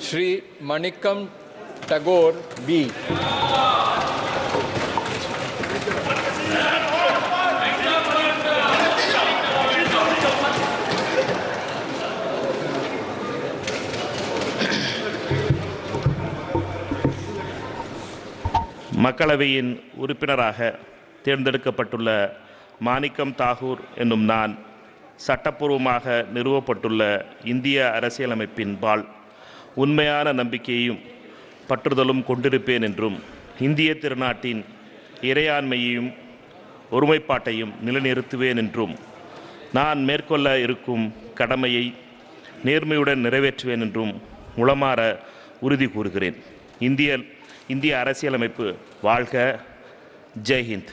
Sri மணிக்கம் Tagore B. மக்களவையின் உறுப்பினராக தேர்ந்தெடுக்கப்பட்டுள்ள மாணிக்கம் தாகூர் என்னும் நான் சட்டப்பூர்வமாக நிறுவப்பட்டுள்ள இந்திய அரசியலமைப்பின் பால் உண்மையான நம்பிக்கையும் பற்றுதலும் கொண்டிருப்பேன் என்றும் இந்திய திருநாட்டின் இறையாண்மையையும் ஒருமைப்பாட்டையும் நிலைநிறுத்துவேன் என்றும் நான் மேற்கொள்ள இருக்கும் கடமையை நேர்மையுடன் நிறைவேற்றுவேன் என்றும் உளமாற உறுதி கூறுகிறேன். இந்திய இந்திய அரசியலமைப்பு வாழ்க. ஜெய்ஹிந்த்